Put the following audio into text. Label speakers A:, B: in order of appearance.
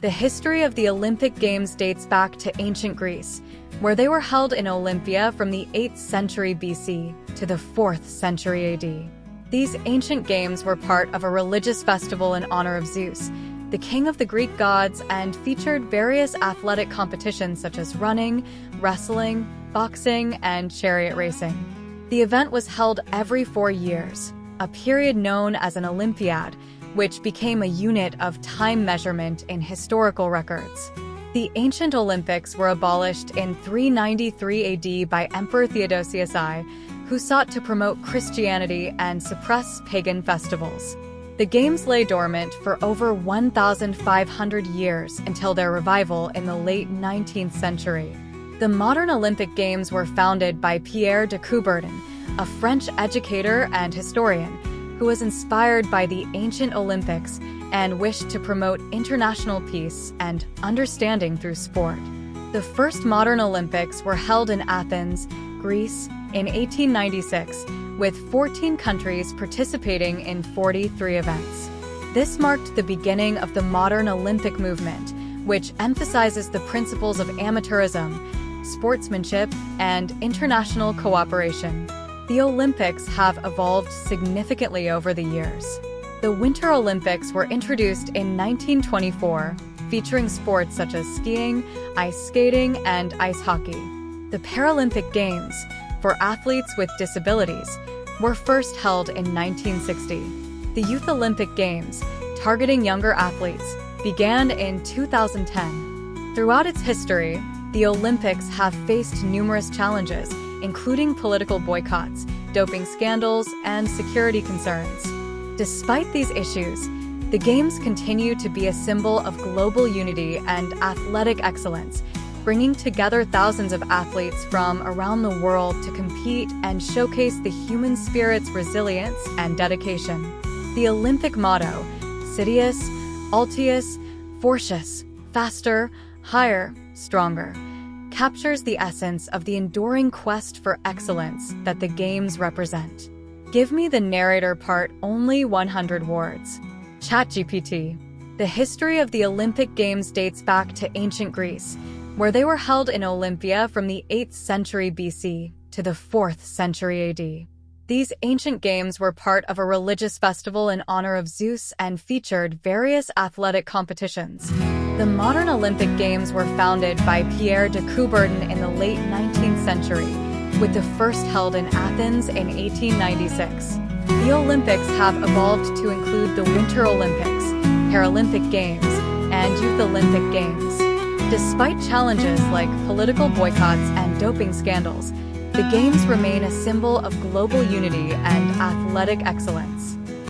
A: The history of the Olympic Games dates back to ancient Greece, where they were held in Olympia from the 8th century BC to the 4th century AD. These ancient games were part of a religious festival in honor of Zeus, the king of the Greek gods, and featured various athletic competitions such as running, wrestling, boxing, and chariot racing. The event was held every four years, a period known as an Olympiad, which became a unit of time measurement in historical records. The ancient Olympics were abolished in 393 AD by Emperor Theodosius I, who sought to promote Christianity and suppress pagan festivals. The games lay dormant for over 1,500 years until their revival in the late 19th century. The modern Olympic Games were founded by Pierre de Coubertin, a French educator and historian who was inspired by the ancient Olympics and wished to promote international peace and understanding through sport. The first modern Olympics were held in Athens, Greece, in 1896, with 14 countries participating in 43 events. This marked the beginning of the modern Olympic movement, which emphasizes the principles of amateurism, sportsmanship, and international cooperation. The Olympics have evolved significantly over the years. The Winter Olympics were introduced in 1924, featuring sports such as skiing, ice skating, and ice hockey. The Paralympic Games, for athletes with disabilities, were first held in 1960. The Youth Olympic Games, targeting younger athletes, began in 2010. Throughout its history, the Olympics have faced numerous challenges, including political boycotts, doping scandals, and security concerns. Despite these issues, the Games continue to be a symbol of global unity and athletic excellence, bringing together thousands of athletes from around the world to compete and showcase the human spirit's resilience and dedication. The Olympic motto, Citius, Altius, Fortius, faster, higher, stronger captures the essence of the enduring quest for excellence that the games represent. Give me the narrator part only 100 words. ChatGPT. The history of the Olympic Games dates back to ancient Greece, where they were held in Olympia from the 8th century BC to the 4th century AD. These ancient games were part of a religious festival in honor of Zeus and featured various athletic competitions. The modern Olympic Games were founded by Pierre de Coubertin in the late 19th century, with the first held in Athens in 1896. The Olympics have evolved to include the Winter Olympics, Paralympic Games, and Youth Olympic Games. Despite challenges like political boycotts and doping scandals, the Games remain a symbol of global unity and athletic excellence.